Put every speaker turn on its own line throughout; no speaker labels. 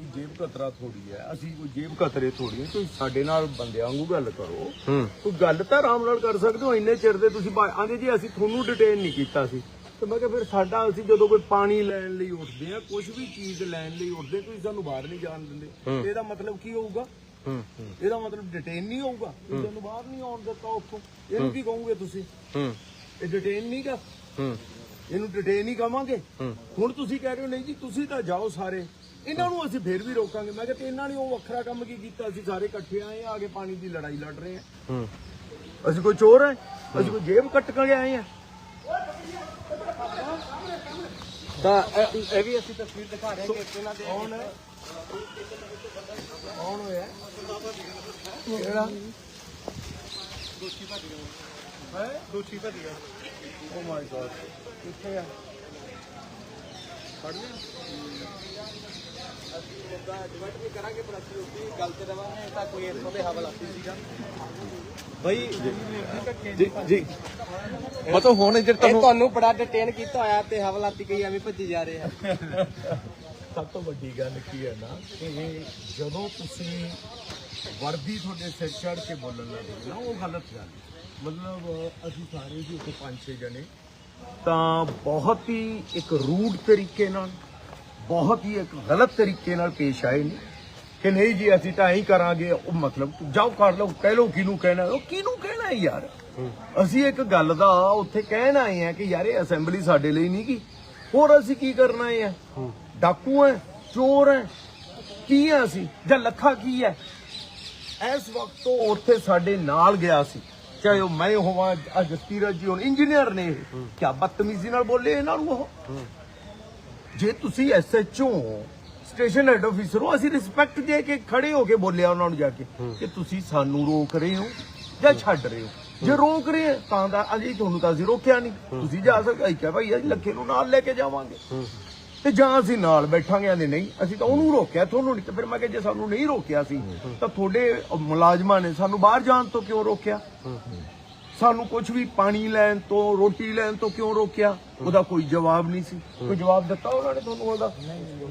ਜੇਬ ਕਤਰਾ ਥੋੜੀ ਹੈ ਅਸੀਂ ਕੋਈ ਜੇਬ ਕਤਰੇ ਥੋੜੀ ਹੈ ਤੁਸੀਂ ਸਾਡੇ ਨਾਲ ਬੰਦਿਆਂ ਵਾਂਗੂ ਗੱਲ ਕਰੋ। ਕੋਈ ਗੱਲ ਤਾਂ ਆਰਾਮ ਨਾਲ ਕਰ ਸਕਦੇ ਹੋ ਇੰਨੇ ਚਿਰ ਦੇ ਤੁਸੀਂ ਬਾ- ਆਂਦੇ ਜੀ ਅਸੀਂ ਤੁਹਾਨੂੰ ਡਿਟੇਨ ਨਹੀਂ ਕੀਤਾ ਸੀ। ਤੇ ਮੈਂ ਕਿਹਾ ਫਿਰ ਸਾਡਾ ਅਸੀਂ ਜਦੋਂ ਕੋਈ ਪਾਣੀ ਲੈਣ ਲਈ ਉੱਠਦੇ ਆ ਕੁਝ ਵੀ ਚੀਜ਼ ਲੈਣ ਲਈ ਉੱਠਦੇ ਤੁਸੀਂ ਸਾਨੂੰ ਬਾਹਰ ਨਹੀਂ ਜਾਣ ਦਿੰਦੇ। ਇਹਦਾ ਮਤਲਬ ਕੀ ਹੋਊਗਾ? ਇਹਦਾ ਮਤਲਬ ਡਿਟੇਨ ਨਹੀਂ ਹੋਊਗਾ? ਤੁਸੀਂ ਸਾਨੂੰ ਬਾਹਰ ਨਹੀਂ ਆਉਣ ਦਿੱਤਾ ਉੱਥੋਂ। ਇਹਨੂੰ ਕੀ ਕਹੋਗੇ ਤੁਸੀਂ? ਇਹ ਡਿਟੇਨ ਨਹੀਂ ਗਾ। ਇਹਨੂੰ ਡਿਟੇਨ ਹੀ ਕਵਾਂਗੇ। ਹੁਣ ਤੁਸੀਂ ਕਹਿ ਰਹੇ ਹੋ ਨਹੀਂ ਜੀ ਤੁਸੀਂ ਤਾਂ ਜਾਓ ਸਾਰੇ। ਇਹਨਾਂ ਨੂੰ ਅਸੀਂ ਫੇਰ ਵੀ ਰੋਕਾਂਗੇ। ਮੈਂ ਕਿਹਾ ਤੇ ਇਹਨਾਂ ਨੇ ਉਹ ਵੱਖਰਾ ਕੰਮ ਕੀ ਕੀਤਾ? ਅਸੀਂ ਸਾਰੇ ਇਕੱਠੇ ਆਏ ਆ ਕੇ ਪਾਣੀ ਦੀ ਲੜਾਈ ਲੜ ਰਹੇ ਆ
ਹੂੰ।
ਅਸੀਂ ਕੋਈ ਚੋਰ ਹੈ? ਅਸੀਂ ਕੋਈ ਜੇਬ ਕੱਟ ਕੇ ਆਏ ਆ
ਤਾਂ ਇਹ ਇਹ ਵੀ ਅਸੀਂ ਤਸਵੀਰ ਦਿਖਾ ਰਹੇ ਹਾਂ ਕਿ ਇਹਨਾਂ ਦੇ
ਕੌਣ ਹੈ? ਕੌਣ ਹੋਇਆ? ਕਿਹੜਾ? ਹੈ?
ਦੋਸ਼ੀ ਭੱਜਿਆ
ਓ ਮਾਈ ਗॉड ਕਿੱਥੇ ਆ? ਫੜ ਲਿਆ
ਡਿਬੇਟ ਵੀ ਕਰਾਂਗੇ ਪਰ ਅਸੀਂ ਉਸਦੀ ਗੱਲ ਤੇ ਰਵਾਂਗੇ ਤਾਂ ਕੋਈ ਇਸ ਦੇ ਹਵਾਲਾਤੀ ਸੀਗਾ ਬਈ
ਜੀ ਜੀ ਮਤਲਬ ਹੁਣ ਜੇ
ਇਹ
ਤੁਹਾਨੂੰ
ਤੁਹਾਨੂੰ ਬੜਾ ਡਿਟੇਨ ਕੀਤਾ ਹੋਇਆ ਤੇ ਹਵਾਲਾਤੀ ਕਈ ਐਵੇਂ ਭੱਜੀ ਜਾ ਰਹੇ ਆ
ਸਭ ਤੋਂ ਵੱਡੀ ਗੱਲ ਕੀ ਹੈ ਨਾ ਕਿ ਜਦੋਂ ਤੁਸੀਂ ਵਰਦੀ ਤੁਹਾਡੇ ਸਿਰ ਚੜ ਕੇ ਬੋਲਣ ਲੱਗੇ ਨਾ ਉਹ ਗਲਤ ਗੱਲ। ਮਤਲਬ ਅਸੀਂ ਸਾਰੇ ਜੀ ਉੱਥੇ ਪੰਜ ਛੇ ਜਣੇ ਤਾਂ ਬਹੁਤ ਹੀ ਇੱਕ ਰੂਡ ਤਰੀਕੇ ਨਾਲ ਬਹੁਤ ਹੀ ਇੱਕ ਗਲਤ ਤਰੀਕੇ ਨਾਲ ਪੇਸ਼ ਆਏ ਨੇ ਕਿ ਨਹੀਂ ਜੀ ਅਸੀਂ ਤਾਂ ਐਂ ਕਰਾਂਗੇ ਉਹ ਮਤਲਬ ਜਾਓ ਕਰ ਲਓ ਕਹਿ ਲਓ ਕਿਹਨੂੰ ਕਹਿਣਾ ਉਹ ਕਿਹਨੂੰ ਕਹਿਣਾ ਯਾਰ? ਅਸੀਂ ਇੱਕ ਗੱਲ ਦਾ ਉੱਥੇ ਕਹਿਣ ਆਏ ਆ ਕਿ ਯਾਰ ਇਹ ਅਸੈਂਬਲੀ ਸਾਡੇ ਲਈ ਨਹੀਂ ਗੀ। ਹੋਰ ਅਸੀਂ ਕੀ ਕਰਨਾ ਹੈ। ਡਾਕੂ ਹੈ ਚੋਰ ਹੈ ਕੀ ਹੈ ਅਸੀਂ? ਜਾਂ ਲੱਖਾ ਕੀ ਹੈ? ਇਸ ਵਕਤ ਉਹ ਉੱਥੇ ਸਾਡੇ ਨਾਲ ਗਿਆ ਸੀ। ਚਾਹੇ ਉਹ ਮੈਂ ਹੋਵਾਂ ਅੱਜ ਜਸਤੀਰਤ ਜੀ ਹੁਣ ਇੰਜੀਨੀਅਰ ਨੇ ਕੀ ਬਦਤਮੀਜ਼ੀ ਨਾਲ ਬੋਲੇ ਇਹਨਾਂ ਨੂੰ ਉਹ? ਜੇ ਤੁਸੀਂ ਐਸਐਚਓ ਸਟੇਸ਼ਨ ਹੈਡ ਆਫੀਸਰ ਹੋ ਅਸੀਂ ਰਿਸਪੈਕਟ ਦੇ ਕੇ ਖੜੇ ਹੋ ਕੇ ਬੋਲਿਆ ਉਹਨਾਂ ਨੂੰ ਜਾ ਕੇ ਕਿ ਤੁਸੀਂ ਸਾਨੂੰ ਰੋਕ ਰਹੇ ਹੋ ਜਾਂ ਛੱਡ ਰਹੇ ਹੋ। ਜੇ ਰੋਕ ਰਹੇ ਤਾਂ ਦਾ ਅਜੀ ਤੁਹਾਨੂੰ ਤਾਂ ਅਸੀਂ ਰੋਕਿਆ ਨਹੀਂ। ਤੁਸੀਂ ਜਾ ਸਕਦੇ ਭਾਈ ਅਸੀਂ ਲੱਖੇ ਨੂੰ ਨਾਲ ਲੈ ਕੇ ਜਾਵਾਂਗੇ। ਤੇ ਜਾਂ ਅਸੀਂ ਨਾਲ ਬੈਠਾਂਗੇ, ਆਂਦੇ ਨਹੀਂ, ਅਸੀਂ ਤਾਂ ਉਹਨੂੰ ਰੋਕਿਆ, ਤੁਹਾਨੂੰ ਨਹੀਂ ਤੇ ਫਿਰ ਮੈਂ ਕਿਹਾ ਜੇ ਸਾਨੂੰ ਨਹੀਂ ਰੋਕਿਆ ਸੀ, ਤਾਂ ਤੁਹਾਡੇ ਮੁਲਾਜ਼ਮਾਂ ਨੇ ਸਾਨੂੰ ਬਾਹਰ ਜਾਣ ਤੋਂ ਕਿਉਂ ਰੋਕਿਆ? ਸਾਨੂੰ ਕੁਝ ਵੀ ਪਾਣੀ ਲੈਣ ਤੋਂ, ਰੋਟੀ ਲੈਣ ਤੋਂ ਕਿਉਂ ਰੋਕਿਆ? ਉਹਦਾ ਕੋਈ ਜਵਾਬ ਨਹੀਂ ਸੀ। ਕੋਈ ਜਵਾਬ ਦਿੱਤਾ ਉਹਨਾਂ ਨੇ ਤੁਹਾਨੂੰ ਉਹਦਾ?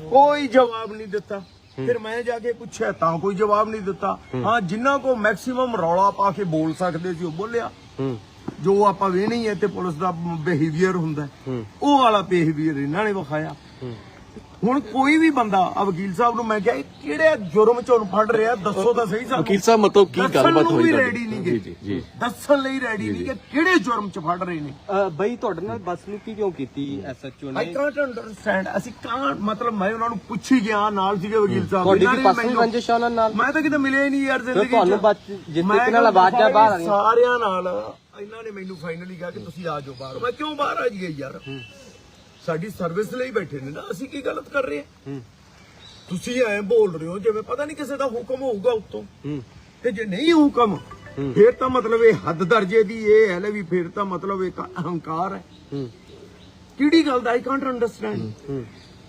ਕੋਈ ਜਵਾਬ ਨਹੀਂ ਦਿੱਤਾ। ਫਿਰ ਮੈਂ ਜਾ ਕੇ ਪੁੱਛਿਆ, ਤਾਂ ਕੋਈ ਜਵਾਬ ਨਹੀਂ ਦਿੱਤਾ। ਹਾਂ, ਜਿੰਨਾ ਕੋ ਮੈਕਸਿਮਮ ਰੌਲਾ ਪਾ ਕੇ ਬੋਲ ਸਕਦੇ ਸੀ, ਉਹ ਬੋਲਿਆ। ਜੋ ਆਪਾਂ ਵੇ ਹੈ ਤੇ ਪੁਲਿਸ ਦਾ ਬਿਹੇਵੀਅਰ ਹੁੰਦਾ। ਉਹ ਵਾਲਾ ਬਿਹੇਵੀਅਰ ਇਹਨਾਂ ਨੇ ਵਿਖਾਇਆ। ਹੁਣ ਕੋਈ ਵੀ ਬੰਦਾ ਆ ਵਕੀਲ ਸਾਹਿਬ ਨੂੰ ਮੈਂ ਕਿਹਾ ਇਹ ਕਿਹੜੇ ਜੁਰਮ ਚ ਉਹਨੂੰ ਫੜ ਰਿਹਾ? ਦੱਸੋ ਤਾਂ ਸਹੀ ਸਾਨੂੰ।
ਵਕੀਲ ਸਾਹਿਬ ਮਤਲਬ ਕੀ ਗੱਲਬਾਤ
ਨੂੰ
ਹੋਈ?
ਰੈਡੀ ਨਹੀਂ
ਜੀ,
ਗੇ।
ਜੀ, ਜੀ।
ਦੱਸਣ ਲਈ ਰੈਡੀ ਨਹੀਂ ਕਿ ਕਿਹੜੇ ਜੁਰਮ ਚ ਫੜ ਰਹੇ ਨੇ?
ਬਈ ਤੁਹਾਡੇ ਨਾਲ ਬਦਸਲੂਕੀ ਕਿਉਂ ਕੀਤੀ ਐਸਐਚਓ
ਆਈ
ਨੇ?
ਕਾਂਟ ਅੰਡਰਸਟੈਂਡ ਅਸੀਂ ਕਾਂ ਮਤਲਬ ਮੈਂ ਉਹਨਾਂ ਨੂੰ ਪੁੱਛੀ ਗਿਆ ਨਾਲ ਸੀਗੇ ਵਕੀਲ ਸਾਹਿਬ।
ਤੁਹਾਡੀ ਕੀ
ਨੇ
ਪਰਸਨਲ ਰੰਜਿਸ਼ ਆ ਉਹਨਾਂ ਨਾਲ?
ਮੈਂ ਤਾਂ ਕਿਤੇ ਮਿਲਿਆ ਹੀ ਨਹੀਂ ਯਾਰ ਜ਼ਿੰਦਗੀ 'ਚ।
ਤੁਹਾਨੂੰ ਤਰੀਕੇ ਨਾਲ ਆਵਾਜ਼ਾਂ ਬਾਹਰ ਆ ਰਹੀਆਂ।
ਸਾਰਿਆਂ ਨਾਲ ਇਹਨਾਂ ਨੇ ਮੈਨੂੰ ਫਾਈਨਲੀ ਕਿਹਾ ਕਿ ਤੁਸੀਂ ਆ ਜਾਓ ਬਾਹਰ। ਮੈਂ ਕਿਉਂ ਬਾਹਰ ਆ ਜਾਈਏ ਯਾਰ? ਸਾਡੀ ਸਰਵਿਸ ਲਈ ਬੈਠੇ ਨੇ ਨਾ ਅਸੀਂ ਕੀ ਗਲਤ ਕਰ ਰਹੇ ਹਾਂ? ਤੁਸੀਂ ਐਂ ਬੋਲ ਰਹੇ ਹੋ ਜਿਵੇਂ ਪਤਾ ਨਹੀਂ ਕਿਸੇ ਦਾ ਹੁਕਮ ਹੋਊਗਾ ਉੱਤੋਂ।
ਹੂੰ।
ਤੇ ਜੇ ਨਹੀਂ ਹੁਕਮ ਫਿਰ ਤਾਂ ਮਤਲਬ ਇਹ ਹੱਦ ਦਰਜੇ ਦੀ ਇਹ ਹੈ ਲੈ ਵੀ ਫਿਰ ਤਾਂ ਮਤਲਬ ਇੱਕ ਅਹੰਕਾਰ ਹੈ।
ਹੂੰ।
ਕਿਹੜੀ ਗੱਲ ਦਾ? ਆਈ ਕਾਂਟ ਅੰਡਰਸਟੈਂਡ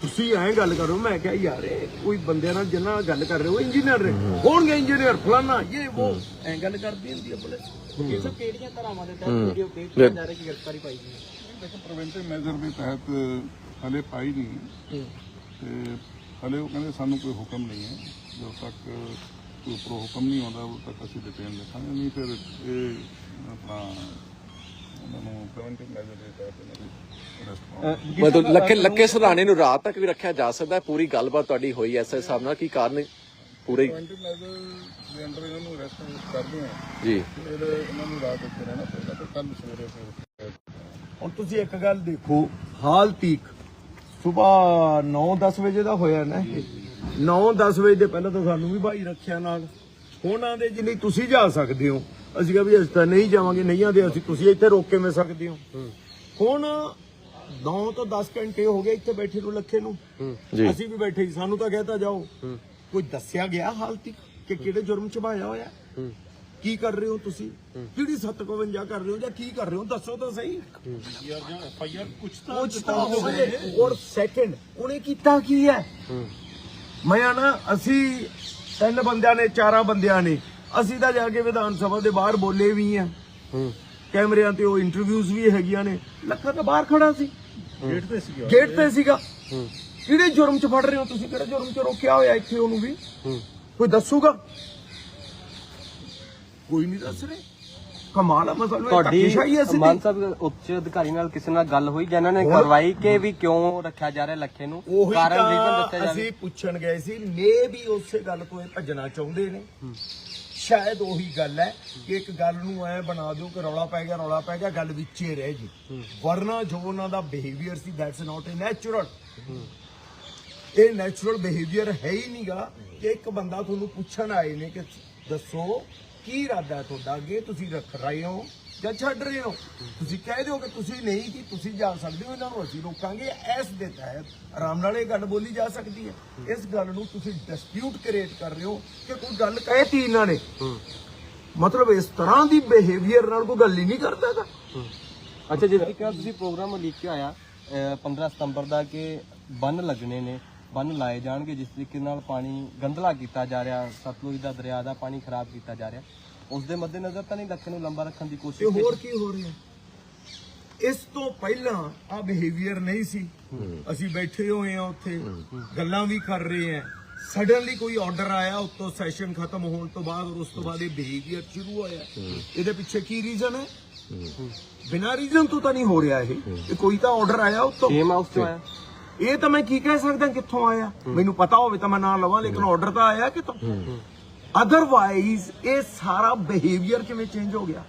ਤੁਸੀਂ ਐਂ ਗੱਲ ਕਰੋ ਮੈਂ ਕਿਹਾ ਯਾਰ ਇਹ ਕੋਈ ਬੰਦਿਆਂ ਨਾਲ ਜਿੰਨਾ ਨਾਲ ਗੱਲ ਕਰ ਰਹੇ ਹੋ ਇੰਜੀਨੀਅਰ ਨੇ। ਹੋਣਗੇ ਇੰਜੀਨੀਅਰ ਫਲਾਨਾ ਇਹ ਉਹ। ਐਂ ਗੱਲ ਕਰਦੀ ਹੁੰਦੀ ਹੈ ਪੁਲਿਸ।
ਇਹ ਸਭ ਕਿਹੜੀਆਂ ਧਾਰਾਵਾਂ ਦੇ ਤਹਿਤ ਵੀਡੀਓ ਪੇਸ਼ ਕੀਤਾ ਜਾ ਰਿਹਾ ਕਿ ਗ੍ਰਿਫਤਾਰੀ ਪਾਈ ਗਈ
ਦੇਖੋ ਪ੍ਰੀਵੈਂਟਿਵ ਮੈਜ਼ਰ ਦੇ ਤਹਿਤ ਹਲੇ ਪਾਈ ਨਹੀਂ ਤੇ ਹਲੇ ਉਹ ਕਹਿੰਦੇ ਸਾਨੂੰ ਕੋਈ ਹੁਕਮ ਨਹੀਂ ਹੈ। ਜਦੋਂ ਤੱਕ ਕੋਈ ਉੱਪਰੋਂ ਹੁਕਮ ਨਹੀਂ ਆਉਂਦਾ ਉਦੋਂ ਤੱਕ ਅਸੀਂ ਡਿਟੇਨ ਰੱਖਾਂਗੇ ਨਹੀਂ ਫਿਰ ਇਹ ਆਪਣਾ ਉਹਨਾਂ ਨੂੰ ਪ੍ਰੀਵੈਂਟਿਵ ਮੈਜ਼ਰ ਦੇ ਤਹਿਤ ਇਹਨਾਂ ਦੀ ਅਰੈਸਟ
ਮਤਲਬ ਲੱਕੇ ਲੱਕੇ ਸੁਧਾਣੇ ਨੂੰ ਰਾਤ ਤੱਕ ਵੀ ਰੱਖਿਆ ਜਾ ਸਕਦਾ ਹੈ। ਪੂਰੀ ਗੱਲਬਾਤ ਤੁਹਾਡੀ ਹੋਈ ਐਸਐਸ ਸਾਹਿਬ ਨਾਲ। ਕੀ ਕਾਰਨ ਪੂਰੇ
ਪ੍ਰੀਵੈਂਟਿਵ ਮੈਜ਼ਰ ਦੇ ਅੰਡਰ ਇਹਨਾਂ ਨੂੰ ਅਰੈਸਟ ਕਰਦੇ ਹਾਂ।
ਜੀ।
ਫਿਰ ਇਹਨਾਂ ਨੂੰ ਰਾਤ ਉੱਤੇ ਰਹਿਣਾ ਪਏਗਾ। ਤੇ ਕੱਲ ਸਵੇਰੇ ਫਿਰ
ਹੁਣ ਤੁਸੀਂ ਇੱਕ ਗੱਲ ਦੇਖੋ ਹਾਲ ਤੀਕ ਸਵੇਰ 9-10 ਵਜੇ ਦਾ ਹੋਇਆ ਨਾ ਇਹ। 9-10 ਵਜੇ ਦੇ ਪਹਿਲਾਂ ਤਾਂ ਸਾਨੂੰ ਵੀ ਭਾਈ ਰੱਖਿਆ ਨਾਲ। ਹੁਣ ਆਂਦੇ ਜੀ ਨਹੀਂ ਤੁਸੀਂ ਜਾ ਸਕਦੇ ਹੋ। ਅਸੀਂ ਕਿਹਾ ਵੀ ਅਸੀਂ ਤਾਂ ਨਹੀਂ ਜਾਵਾਂਗੇ ਨਹੀਂ ਆਂਦੇ ਅਸੀਂ ਤੁਸੀਂ ਇੱਥੇ ਰੋਕ ਕਿਵੇਂ ਸਕਦੇ ਹੋ? ਹੁਣ 9 ਤੋਂ 10 ਘੰਟੇ ਹੋ ਗਏ ਇੱਥੇ ਬੈਠੇ ਨੂੰ ਲੱਖੇ ਨੂੰ। ਅਸੀਂ ਵੀ ਬੈਠੇ ਸੀ ਸਾਨੂੰ ਤਾਂ ਕਹਿਤਾ ਜਾਓ। ਕੋਈ ਦੱਸਿਆ ਗਿਆ ਹਾਲ ਤੱਕ ਕਿ ਕਿਹੜੇ ਜੁਰਮ ਚ ਭਾਇਆ ਹੋਇਆ? ਕੀ ਕਰ ਰਹੇ ਹੋ ਤੁਸੀਂ? ਕਿਹੜੀ 752 ਕਰ ਰਹੇ ਹੋ ਜਾਂ ਕੀ ਕਰ ਰਹੇ ਹੋ? ਦੱਸੋ ਤਾਂ ਸਹੀ। ਕੁਛ ਤਾਂ ਹੋਵੇ। ਔਰ ਸੈਕੰਡ ਉਹਨੇ ਕੀਤਾ ਕੀ ਹੈ? ਮੈਂ ਨਾ ਅਸੀਂ ਤਿੰਨ ਬੰਦਿਆਂ ਨੇ ਚਾਰਾਂ ਬੰਦਿਆਂ ਨੇ ਅਸੀਂ ਤਾਂ ਜਾ ਕੇ ਵਿਧਾਨ ਸਭਾ ਦੇ ਬਾਹਰ ਬੋਲੇ ਵੀ ਆ। ਕੈਮਰਿਆਂ ਤੇ ਉਹ ਇੰਟਰਵਿਊਜ਼ ਵੀ ਹੈਗੀਆਂ ਨੇ। ਲੱਖਾ ਤਾਂ ਬਾਹਰ ਖੜਾ ਸੀ। ਗੇਟ ਤੇ ਸੀਗਾ। ਗੇਟ ਤੇ ਸੀਗਾ। ਕਿਹੜੇ ਜੁਰਮ 'ਚ ਫੜ ਰਹੇ ਹੋ ਤੁਸੀਂ? ਕਿਹੜੇ ਜੁਰਮ 'ਚ ਰੋਕਿਆ ਹੋਇਆ ਇੱਥੇ ਉਹਨੂੰ ਵੀ? ਕੋਈ ਦੱਸੂਗਾ? ਕੋਈ ਨਹੀਂ ਦੱਸ ਰਹੇ। ਕਮਾਲ ਆ ਮਸਲਾ
ਤੁਹਾਡੀ। ਮਾਨ ਸਾਹਿਬ ਉੱਚ ਅਧਿਕਾਰੀ ਨਾਲ ਕਿਸੇ ਨਾਲ ਗੱਲ ਹੋਈ ਜਿਨ੍ਹਾਂ ਨੇ
ਹੁਣ-
ਕਰਵਾਈ ਕਿ ਵੀ ਕਿਉਂ ਰੱਖਿਆ ਜਾ ਰਿਹਾ ਲੱਖੇ ਨੂੰ? ਕਾਰਨ ਰੀਜ਼ਨ ਦੱਸਿਆ ਜਾਵੇ।
ਅਸੀਂ ਪੁੱਛਣ ਗਏ ਸੀ ਮੇ ਵੀ ਉਸੇ ਗੱਲ ਤੋਂ ਇਹ ਭੱਜਣਾ ਚਾਹੁੰਦੇ ਨੇ। ਸ਼ਾਇਦ ਉਹੀ ਗੱਲ ਹੈ ਕਿ ਇੱਕ ਗੱਲ ਨੂੰ ਐ ਬਣਾ ਦਿਓ ਕਿ ਰੌਲਾ ਪੈ ਗਿਆ ਰੌਲਾ ਪੈ ਗਿਆ ਗੱਲ ਵਿੱਚ ਰਹਿ ਜੀ। ਵਰਨਾ ਜੋ ਉਹਨਾਂ ਦਾ ਬਿਹੇਵੀਅਰ ਸੀ ਦੈਟਸ ਨਾਟ ਅ ਨੈਚੁਰਲ ਇਹ ਨੈਚੁਰਲ ਬਿਹੇਵੀਅਰ ਹੈ ਹੀ ਨਹੀਂਗਾ ਕਿ ਇੱਕ ਬੰਦਾ ਤੁਹਾਨੂੰ ਪੁੱਛਣ ਆਏ ਨੇ ਕਿ ਦੱਸੋ ਕੀ ਇਰਾਦਾ ਹੈ ਤੁਹਾਡਾ? ਅੱਗੇ ਤੁਸੀਂ ਰੱਖ ਰਹੇ ਹੋ ਜਾਂ ਛੱਡ ਰਹੇ ਹੋ? ਤੁਸੀਂ ਕਹਿ ਦਿਓ ਕਿ ਤੁਸੀਂ ਨਹੀਂ ਕਿ ਤੁਸੀਂ ਜਾ ਸਕਦੇ ਹੋ ਇਹਨਾਂ ਨੂੰ ਅਸੀਂ ਰੋਕਾਂਗੇ। ਇਸ ਦੇ ਤਹਿਤ ਆਰਾਮ ਨਾਲ ਇਹ ਗੱਲ ਬੋਲੀ ਜਾ ਸਕਦੀ ਹੈ। ਇਸ ਗੱਲ ਨੂੰ ਤੁਸੀਂ ਡਿਸਪਿਊਟ ਕ੍ਰੀਏਟ ਕਰ ਰਹੇ ਹੋ ਕਿ ਕੋਈ ਗੱਲ ਕਹਿਤੀ ਇਹਨਾਂ ਨੇ। ਮਤਲਬ ਇਸ ਤਰ੍ਹਾਂ ਦੀ ਬਿਹੇਵੀਅਰ ਨਾਲ ਕੋਈ ਗੱਲ ਹੀ ਨਹੀਂ ਕਰਦਾਗਾ
ਅੱਛਾ ਜਿਵੇਂ ਕਿ ਤੁਸੀਂ ਪ੍ਰੋਗਰਾਮ ਲੀਕ ਕੇ ਆਇਆ ਅਹ 15 ਸਤੰਬਰ ਦਾ ਕਿ ਬੰਨ ਲੱਗਣੇ ਨੇ ਬੰਨ ਲਾਏ ਜਾਣਗੇ ਜਿਸ ਤਰੀਕੇ ਨਾਲ ਪਾਣੀ ਗੰਦਲਾ ਕੀਤਾ ਜਾ ਰਿਹਾ ਸਤਲੁਜ ਦਾ ਦਰਿਆ ਦਾ ਪਾਣੀ ਖਰਾਬ ਕੀਤਾ ਜਾ ਰਿਹਾ। ਉਸ ਦੇ ਮੱਦੇਨਜ਼ਰ ਤਾਂ ਨਹੀਂ ਲੱਖੇ ਨੂੰ ਲੰਬਾ ਰੱਖਣ ਦੀ
ਤੇ
ਕੋਸ਼ਿਸ਼
ਹੋਰ ਕੀ ਹੋ ਰਿਹਾ? ਇਸ ਤੋਂ ਪਹਿਲਾਂ ਆ ਬਿਹੇਵੀਅਰ ਨਹੀਂ ਸੀ। ਅਸੀਂ ਬੈਠੇ ਹੋਏ ਆ ਉੱਥੇ ਗੱਲਾਂ ਵੀ ਕਰ ਰਹੇ ਆ ਸਡਨਲੀ ਕੋਈ ਆਰਡਰ ਆਇਆ ਉੱਤੋਂ ਸੈਸ਼ਨ ਖਤਮ ਹੋਣ ਤੋਂ ਬਾਅਦ ਔਰ ਉਸ ਤੋਂ ਬਾਅਦ ਇਹ ਬਿਹੇਵੀਅਰ ਸ਼ੁਰੂ ਹੋਇਆ। ਇਹਦੇ ਪਿੱਛੇ ਕੀ ਰੀਜ਼ਨ ਹੈ? ਬਿਨਾਂ ਰੀਜ਼ਨ ਤੋਂ ਤਾਂ ਨਹੀਂ ਹੋ ਰਿਹਾ ਇਹ। ਇਹ ਕੋਈ ਤਾਂ ਆਰਡਰ ਆਇਆ ਉੱਤੋਂ।
ਗੇਮ ਹਾਊਸ ਤੋਂ ਆਇਆ।
ਇਹ ਤਾਂ ਮੈਂ ਕੀ ਕਹਿ ਸਕਦਾ ਕਿੱਥੋਂ ਆਇਆ? ਮੈਨੂੰ ਪਤਾ ਹੋਵੇ ਤਾਂ ਮੈਂ ਨਾਂ ਲਵਾਂ ਲੇਕਿਨ ਆਰਡਰ ਤਾਂ ਆਇਆ ਕਿਤੋਂ? ਅਦਰਵਾਈਜ਼ ਇਹ ਸਾਰਾ ਬਿਹੇਵੀਅਰ ਕਿਵੇਂ ਚੇਂਜ ਹੋ ਗਿਆ?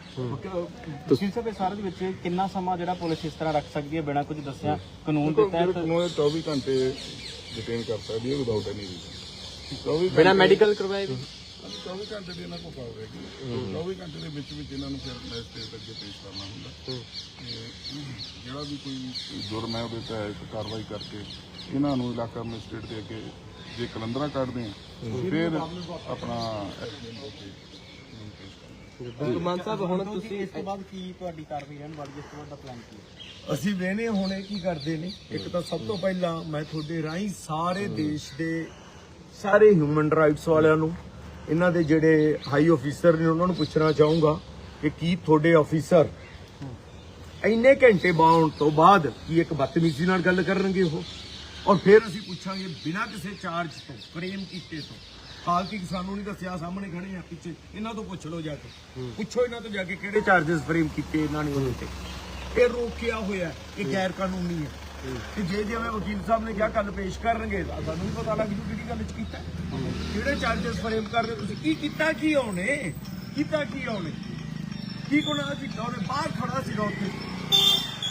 ਤੁਸੀਂ ਸਭ ਸਾਰੇ ਦੇ ਵਿੱਚ ਕਿੰਨਾ ਸਮਾਂ ਜਿਹੜਾ ਪੁਲਿਸ ਇਸ ਤਰ੍ਹਾਂ ਰੱਖ ਸਕਦੀ ਹੈ ਬਿਨਾਂ ਕੁਝ ਦੱਸਿਆ? ਕਾਨੂੰਨ ਦੇ ਤਹਿਤ
ਨੂੰ 24 ਘੰਟੇ ਡਿਟੇਨ ਕਰ ਸਕਦੀ ਹੈ ਵਿਦਆਊਟ ਐਨੀ ਰੀਜ਼ਨ 24
ਬਿਨਾਂ ਮੈਡੀਕਲ ਕਰਵਾਏ ਵੀ।
24 ਘੰਟੇ ਦੀ ਇਹਨਾਂ ਕੋਲ ਪਾਵਰ ਹੈਗੀ 24 ਘੰਟੇ ਦੇ ਵਿੱਚ ਵਿੱਚ ਇਹਨਾਂ ਨੂੰ ਫਿਰ ਮੈਜਿਸਟ੍ਰੇਟ ਅੱਗੇ ਪੇਸ਼ ਕਰਨਾ ਹੁੰਦਾ। ਤੇ ਜਿਹੜਾ ਵੀ ਕੋਈ ਜੁਰਮ ਹੈ ਉਹਦੇ ਤਹਿਤ ਕਾਰਵਾਈ ਕਰਕੇ ਇਹਨਾਂ ਨੂੰ ਇਲਾਕਾ ਮੈਜਿਸਟ੍ਰੇਟ ਦੇ ਅੱਗੇ ਜੇ ਕਲੰਦਰਾ ਕੱਢਦੇ ਆ ਫਿਰ ਆਪਣਾ ਐਕਸੀਡੈਂਟ ਹੋ ਕੇ
ਮਾਨ ਸਾਹਿਬ ਹੁਣ ਤੁਸੀਂ
ਇਸ ਤੋਂ ਬਾਅਦ ਕੀ ਤੁਹਾਡੀ ਕਾਰਵਾਈ ਰਹਿਣ ਵਾਲੀ ਹੈ? ਇਸ ਤੋਂ ਬਾਅਦ ਦਾ ਪਲਾਨ ਕੀ ਹੈ?
ਅਸੀਂ ਵੇਨੇ ਹੁਣੇ ਕੀ ਕਰਦੇ ਨੇ? ਇੱਕ ਤਾਂ ਸਭ ਤੋਂ ਪਹਿਲਾਂ ਮੈਂ ਤੁਹਾਡੇ ਰਾਹੀਂ ਸਾਰੇ ਦੇਸ਼ ਦੇ ਸਾਰੇ ਹਿਊਮਨ ਰਾਈਟਸ ਵਾਲਿਆਂ ਨੂੰ ਇਹਨਾਂ ਦੇ ਜਿਹੜੇ ਹਾਈ ਅਫੀਸਰ ਨੇ ਉਹਨਾਂ ਨੂੰ ਪੁੱਛਣਾ ਚਾਹੂੰਗਾ ਕਿ ਕੀ ਤੁਹਾਡੇ ਅਫੀਸਰ ਇੰਨੇ ਘੰਟੇ ਬਾਉਣ ਤੋਂ ਬਾਅਦ ਕੀ ਇੱਕ ਬਦਤਮੀਜ਼ੀ ਨਾਲ ਗੱਲ ਕਰਨਗੇ ਉਹ? ਔਰ ਫਿਰ ਅਸੀਂ ਪੁੱਛਾਂਗੇ ਬਿਨਾਂ ਕਿਸੇ ਚਾਰਜ ਤੋਂ ਫਰੇਮ ਕੀਤੇ ਤੋਂ। ਹਾਲਾਂਕਿ ਸਾਨੂੰ ਨਹੀਂ ਦੱਸਿਆ ਸਾਹਮਣੇ ਖੜੇ ਆ ਪਿੱਛੇ। ਇਹਨਾਂ ਤੋਂ ਪੁੱਛ ਲਓ ਜਾ ਕੇ। ਪੁੱਛੋ ਇਹਨਾਂ ਤੋਂ ਜਾ ਕੇ ਕਿਹੜੇ ਚਾਰजेस ਫਰੇਮ ਕੀਤੇ ਇਹਨਾਂ ਨੇ ਉਹਦੇ ਤੇ। ਇਹ ਰੋਕਿਆ ਹੋਇਆ ਇਹ ਗੈਰ ਕਾਨੂੰਨੀ ਹੈ। ਤੇ ਜੇ ਜਿਵੇਂ ਵਕੀਲ ਸਾਹਿਬ ਨੇ ਕਿਹਾ ਕੱਲ ਪੇਸ਼ ਕਰਨਗੇ ਸਾਨੂੰ ਵੀ ਪਤਾ ਲੱਗ ਜੂ ਕਿਹੜੀ ਗੱਲ ਚ ਕੀਤਾ ਕਿਹੜੇ ਚਾਰजेस ਫਰੇਮ ਕਰਦੇ ਤੁਸੀਂ? ਕੀ ਕੀਤਾ, ਕੀ ਉਹਨੇ ਕੀਤਾ, ਕੀ ਉਹਨੇ ਕੀ ਗੁਨਾਹ ਕੀਤਾ? ਉਹਨੇ ਬਾਹਰ ਖੜਾ ਸੀਗਾ ਉੱਥੇ।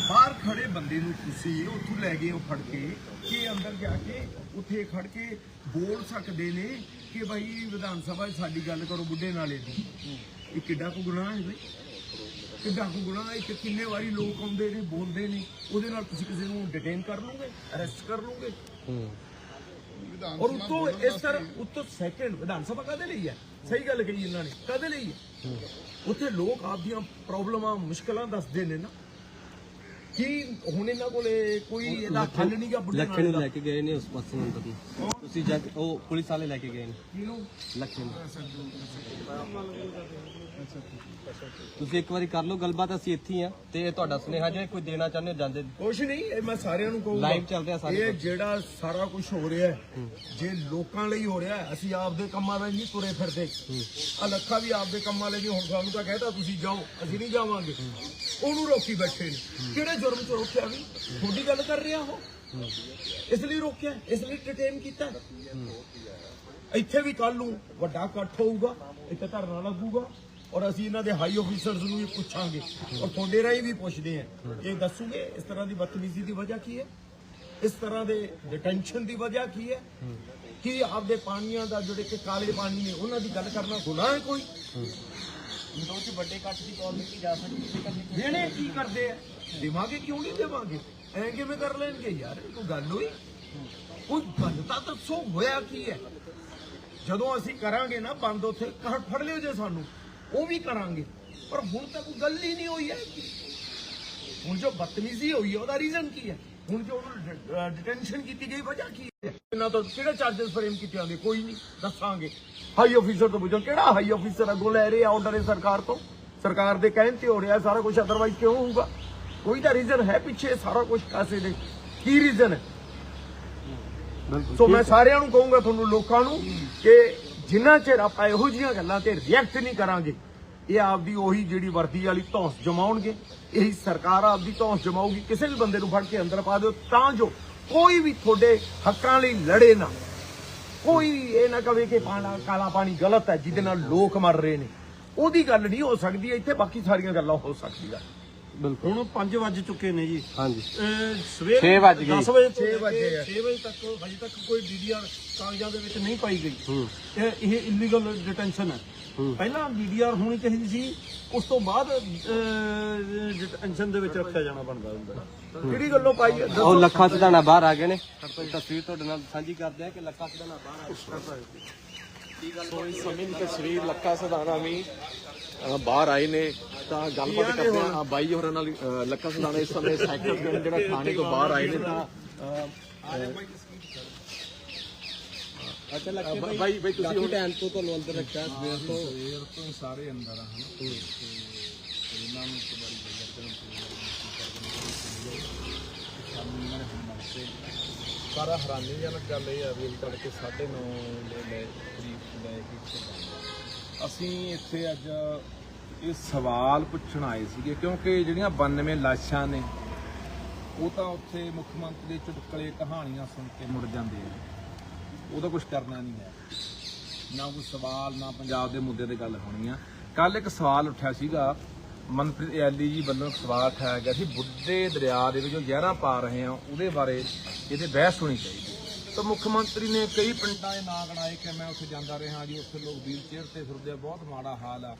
ਬਾਹਰ ਖੜੇ ਬੰਦੇ ਨੂੰ ਤੁਸੀਂ ਉੱਥੋਂ ਲੈ ਗਏ ਉਹ ਫੜ ਕੇ, ਕਿ ਅੰਦਰ ਜਾ ਕੇ ਉੱਥੇ ਖੜ ਕੇ ਬੋਲ ਸਕਦੇ ਨੇ ਕਿ ਭਾਈ ਵਿਧਾਨ ਸਭਾ 'ਚ ਸਾਡੀ ਗੱਲ ਕਰੋ ਬੁੱਢੇ ਨਾਲੇ ਦੀ ਇਹ ਕਿੱਡਾ ਕੁ ਗੁਨਾਹ ਹੈ ਬਈ? ਕੁ ਗੁਨਾਹ ਹੈ ਕਿ ਕਿੰਨੇ ਵਾਰੀ ਲੋਕ ਆਉਂਦੇ ਨੇ ਬੋਲਦੇ ਨੇ ਉਹਦੇ ਨਾਲ ਤੁਸੀਂ ਕਿਸੇ ਨੂੰ ਡਿਟੇਨ ਕਰ ਲਓਗੇ ਅਰੈਸਟ ਕਰ ਲਓਗੇ? ਔਰ ਉਤੋਂ ਇਸ ਤਰ੍ਹਾਂ ਉਤੋਂ ਸੈਕੰਡ ਵਿਧਾਨ ਸਭਾ ਕਦੇ ਲਈ ਹੈ? ਸਹੀ ਗੱਲ ਕਹੀ ਇਹਨਾਂ ਨੇ ਕਦੇ ਲਈ ਹੈ? ਉੱਥੇ ਲੋਕ ਆਪਦੀਆਂ ਪ੍ਰੋਬਲਮਾਂ ਮੁਸ਼ਕਲਾਂ ਦੱਸਦੇ ਨੇ ਨਾ। ਕੀ ਹੁਣ ਇਹਨਾਂ ਕੋਲੇ ਕੋਈ ਇਹਦਾ ਹੱਲ ਨਹੀਂਗਾ ਬੁੱਢੇ
ਲੱਖੇ
ਨਾਲ
ਨੂੰ
ਦਾ?
ਲੈ ਕੇ ਗਏ ਨੇ ਉਸ ਪਾਸੇ ਅੰਦਰ ਨੂੰ ਤੁਸੀਂ ਜਾ ਕੇ ਉਹ ਪੁਲਿਸ ਵਾਲੇ ਲੈ ਕੇ ਗਏ ਨੇ? ਲੱਖੇ ਨੂੰ। ਤੁਸੀਂ ਇੱਕ ਵਾਰੀ ਕਰ ਲਓ ਗੱਲਬਾਤ ਅਸੀਂ ਇੱਥੇ ਹੀ ਆ ਤੇ ਇਹ ਤੁਹਾਡਾ ਸੁਨੇਹਾ ਜੇ ਕੋਈ ਦੇਣਾ ਚਾਹੁੰਦੇ ਹੋ ਜਾਂਦੇ।
ਕੁਛ ਨਹੀਂ ਇਹ ਮੈਂ ਸਾਰਿਆਂ ਨੂੰ ਕਹੂੰਗਾ।
Live ਚੱਲ ਰਿਹਾ ਸਾਰੇ
ਇਹ ਜਿਹੜਾ ਸਾਰਾ ਕੁਝ ਹੋ ਰਿਹਾ ਹੈ ਜੇ ਲੋਕਾਂ ਲਈ ਹੋ ਰਿਹਾ ਹੈ ਅਸੀਂ ਆਪਦੇ ਕੰਮਾਂ ਲਈ ਨਹੀਂ ਤੁਰੇ ਫਿਰਦੇ। ਆ ਲੱਖਾ ਵੀ ਆਪਦੇ ਕੰਮਾਂ ਲਈ ਨਹੀਂ ਹੁਣ ਸਾਨੂੰ ਤਾਂ ਕਹਿਤਾ ਤੁਸੀਂ ਜਾਓ ਅਸੀਂ ਨਹੀਂ ਜਾਵਾਂਗੇ। ਉਹਨੂੰ ਰੋਕੀ ਬੈਠੇ ਨੇ। ਕਿਹੜੇ ਜੁਰਮ ਚ ਰੋਕਿਆ ਵੀ? ਤੁਹਾਡੀ ਗੱਲ ਕਰ ਰਿਹਾ ਉਹ? ਇਸ ਲਈ ਰੋਕਿਆ ਇਸ ਲਈ ਡਿਟੇਨ ਕੀਤਾ। ਇੱਥੇ ਵੀ ਕੱਲ ਨੂੰ ਵੱਡਾ ਇਕੱਠ ਹੋਊਗਾ ਇੱਥੇ ਧਰਨਾ ਲੱਗੂਗਾ ਔਰ ਅਸੀਂ ਇਹਨਾਂ ਦੇ ਹਾਈ ਅਫੀਸਰਸ ਨੂੰ ਵੀ ਪੁੱਛਾਂਗੇ ਔਰ ਤੁਹਾਡੇ ਰਾਹੀਂ ਵੀ ਪੁੱਛਦੇ ਆਂ ਇਹ ਦੱਸੂਗੇ ਇਸ ਤਰ੍ਹਾਂ ਦੀ ਬਦਤਮੀਜ਼ੀ ਦੀ ਵਜ੍ਹਾ ਕੀ ਹੈ? ਇਸ ਤਰ੍ਹਾਂ ਦੇ ਡਿਟੈਂਸ਼ਨ ਦੀ ਵਜ੍ਹਾ ਕੀ ਹੈ? ਕੀ ਆਪਦੇ ਪਾਣੀਆਂ ਦਾ ਜਿਹੜੇ ਕਿ ਕਾਲੇ ਪਾਣੀ ਨੇ ਉਹਨਾਂ ਦੀ ਗੱਲ ਕਰਨਾ ਗੁਨਾਹ ਹੈ ਕੋਈ?
ਦੋ ਚ ਵੱਡੇ ਕੱਟ ਦੀ ਕਾਲ ਕੀਤੀ ਜਾ ਸਕਦੀ ਹੈ
ਦੇਣੇ ਕੀ ਕਰਦੇ ਆ? ਦੇਵਾਂਗੇ ਕਿਉਂ ਨਹੀਂ ਦੇਵਾਂਗੇ? ਐ ਕਿਵੇਂ ਕਰ ਲੈਣਗੇ ਯਾਰ? ਕੋਈ ਗੱਲ ਹੋਈ? ਕੋਈ ਗੱਲ ਤਾਂ ਦੱਸੋ, ਹੋਇਆ ਕੀ ਹੈ? ਜਦੋਂ ਅਸੀਂ ਕਰਾਂਗੇ ਨਾ ਬੰਦ ਉੱਥੇ, ਕਹਿ ਫੜ ਲਿਓ ਜੇ ਸਾਨੂੰ। ਉਹ ਵੀ ਕਰਾਂਗੇ। ਪਰ ਹੁਣ ਤੱਕ ਕੋਈ ਗੱਲ ਹੀ ਨਹੀਂ ਹੋਈ ਹੈ। ਹੁਣ ਜੋ ਬਦਤਮੀਜ਼ੀ ਹੋਈ ਹੈ, ਉਹਦਾ ਰੀਜ਼ਨ ਕੀ ਹੈ? ਹੁਣ ਜੋ ਡਿਟੈਂਸ਼ਨ ਕੀਤੀ ਗਈ, ਵਜ੍ਹਾ ਕੀ ਹੈ? ਇਹਨਾਂ ਤੋਂ ਕਿਹੜੇ ਚਾਰजेस ਫਰੇਮ ਕੀਤੇ ਆਂਦੇ ਕੋਈ ਨਹੀਂ, ਦੱਸਾਂਗੇ। ਹਾਈ ਅਫੀਸਰ ਤੋਂ ਪੁੱਛੋ, ਕਿਹੜਾ ਹਾਈ ਅਫੀਸਰ ਅੱਗੋਂ ਲੈ ਰਿਹਾ ਆਰਡਰ ਹੈ ਸਰਕਾਰ ਤੋਂ? ਸਰਕਾਰ ਦੇ ਕਹਿਣ ਤੇ ਹੋ ਰਿਹਾ, ਸਾਰਾ ਕੁਝ ਅਦਰਵਾਈਜ਼ ਕਿਉਂ ਹੋਊਗਾ? ਕੋਈ ਤਾਂ ਰੀਜ਼ਨ ਹੈ ਪਿੱਛੇ ਸਾਰਾ ਕੁਝ ਕਾਸੇ ਦੇ ਕੀ ਰੀਜ਼ਨ ਹੈ ਸੋ ਮੈਂ ਸਾਰਿਆਂ ਨੂੰ ਕਹੂੰਗਾ ਤੁਹਾਨੂੰ ਲੋਕਾਂ ਨੂੰ ਕਿ ਜਿੰਨਾ ਚਿਰ ਆਪਾਂ ਇਹੋ ਜਿਹੀਆਂ ਗੱਲਾਂ ਤੇ ਰਿਐਕਟ ਨਹੀਂ ਕਰਾਂਗੇ ਇਹ ਆਪਦੀ ਉਹੀ ਜਿਹੜੀ ਵਰਦੀ ਵਾਲੀ ਧੌਂਸ ਜਮਾਉਣਗੇ ਇਹੀ ਸਰਕਾਰ ਆਪਦੀ ਧੌਂਸ ਜਮਾਊਗੀ ਕਿਸੇ ਵੀ ਬੰਦੇ ਨੂੰ ਫੜ ਕੇ ਅੰਦਰ ਪਾ ਦਿਓ ਤਾਂ ਜੋ ਕੋਈ ਵੀ ਤੁਹਾਡੇ ਹੱਕਾਂ ਲਈ ਲੜੇ ਨਾ ਕੋਈ ਇਹ ਨਾ ਕਵੇ ਕਿ ਪਾਣਾ ਕਾਲਾ ਪਾਣੀ ਗਲਤ ਹੈ ਜਿਹਦੇ ਨਾਲ ਲੋਕ ਮਰ ਰਹੇ ਨੇ ਉਹਦੀ ਗੱਲ ਨਹੀਂ ਹੋ ਸਕਦੀ ਇੱਥੇ ਬਾਕੀ ਸਾਰੀਆਂ ਗੱਲਾਂ ਹੋ ਸਕਦੀਆਂ
ਹੁਣ 5 ਵੱਜ ਚੁੱਕੇ ਨੇ ਜੀ।
ਹਾਂਜੀ।
ਸਵੇਰ
ਛੇ ਵੱਜ ਗਏ।
10 ਵਜੇ
ਛੇ ਵਜੇ ਆ।
6 ਵਜੇ ਤੱਕ ਹਜੇ ਤੱਕ ਕੋਈ ਡੀਡੀਆਰ ਕਾਗਜ਼ਾਂ ਦੇ ਵਿੱਚ ਨਹੀਂ ਪਾਈ ਗਈ। ਇਹ ਇਹ ਇਲੀਗਲ ਡਿਟੈਂਸ਼ਨ ਹੈ। ਪਹਿਲਾਂ ਡੀਡੀਆਰ ਹੋਣੀ ਚਾਹੀਦੀ ਸੀ ਉਸ ਤੋਂ ਬਾਅਦ ਡਿਟੈਂਸ਼ਨ ਦੇ ਵਿੱਚ ਰੱਖਿਆ ਜਾਣਾ ਬਣਦਾ ਹੁੰਦਾ।
ਕਿਹੜੀ ਗੱਲੋਂ ਪਾਈ ਹੈ?
ਉਹ ਲੱਖਾਂ ਸਿਧਾਣਾ ਬਾਹਰ ਆ ਗਏ ਨੇ। ਤਸਵੀਰ ਤੁਹਾਡੇ ਨਾਲ ਸਾਂਝੀ ਕਰਦੇ ਆ ਕਿ ਲੱਖਾਂ ਸਿਧਾਣਾ ਬਾਹਰ ਆ ਗਏ
ਸੋ ਇਸ ਸਮੇਂ ਦੀ ਤਸਵੀਰ ਲੱਖਾ ਸਦਾਣਾ ਵੀ ਬਾਹਰ ਆਏ ਨੇ। ਤਾਂ ਗੱਲਬਾਤ ਕਰਦੇ ਆ ਬਾਈ ਹੋਰਾਂ ਨਾਲ ਲੱਖਾ ਸਦਾਣਾ ਇਸ ਸਮੇਂ ਸੈਕਟਰ ਦੇ ਜਿਹੜਾ ਥਾਣੇ ਤੋਂ ਬਾਹਰ ਆਏ ਨੇ ਤਾਂ ਅ,
ਅੱਛਾ
ਅ, ਬਾਈ ਬਾਈ ਤੁਸੀਂ ਹੁਣ
ਟਾਈਮ ਤੋਂ ਤੁਹਾਨੂੰ ਅੰਦਰ ਰੱਖਿਆ ਸਵੇਰ ਤੋਂ।
ਸਵੇਰ ਤੋਂ ਸਾਰੇ ਅੰਦਰ ਆ ਹਨ? ਤੇ ਇਹਨਾਂ ਨੂੰ ਇੱਕ ਵਾਰੀ ਬਈ ਸਾਨੂੰ ਇਹਨਾਂ ਨੇ ਹੁਣ ਮੰਗਤੇ
ਪਰ ਹੈਰਾਨੀਜਨਕ ਗੱਲ ਇਹ ਆ ਵੀ ਤੜਕੇ 9:30 ਦੇ ਲੈ ਕਰੀਬ ਲੈ ਕੇ
ਅਸੀਂ ਇੱਥੇ ਅੱਜ ਇਹ ਸਵਾਲ ਪੁੱਛਣ ਆਏ ਸੀਗੇ, ਕਿਉਂਕਿ ਜਿਹੜੀਆਂ 92 ਲਾਸ਼ਾਂ ਨੇ, ਉਹ ਤਾਂ ਉੱਥੇ ਮੁੱਖ ਮੰਤਰੀ ਦੇ ਚੁਟਕਲੇ ਕਹਾਣੀਆਂ ਸੁਣ ਕੇ ਮੁੜ ਜਾਂਦੇ ਆ। ਉਹਦਾ ਕੁਝ ਕਰਨਾ ਨਹੀਂ ਹੈ। ਨਾ ਕੋਈ ਸਵਾਲ, ਨਾ ਪੰਜਾਬ ਦੇ ਮੁੱਦੇ ਤੇ ਗੱਲ ਹੋਣੀ ਆ। ਕੱਲ ਇੱਕ ਸਵਾਲ ਉੱਠਿਆ ਸੀਗਾ ਮਨਪ੍ਰੀਤ ਐਲੀ ਜੀ ਵੱਲੋਂ ਇੱਕ ਸਵਾਲ ਉਠਾਇਆ ਗਿਆ ਸੀ, ਬੁੱਢੇ ਦਰਿਆ ਦੇ ਵਿੱਚ ਜ਼ਹਿਰਾਂ ਪਾ ਰਹੇ ਆ ਉਹਦੇ ਬਾਰੇ ਇਹਦੇ ਬਹਿਸ ਹੋਣੀ ਚਾਹੀਦੀ ਤਾਂ ਮੁੱਖ ਮੰਤਰੀ ਨੇ ਕਈ ਪਿੰਡਾਂ ਦੇ ਨਾਂ ਗਣਾਏ ਕਿ ਮੈਂ ਉੱਥੇ ਜਾਂਦਾ ਰਿਹਾ, ਜੀ ਉੱਥੇ ਲੋਕ ਵੀਲ ਚੇਅਰ ਤੇ ਫਿਰਦੇ ਆ, ਬਹੁਤ ਮਾੜਾ ਹਾਲ ਆ।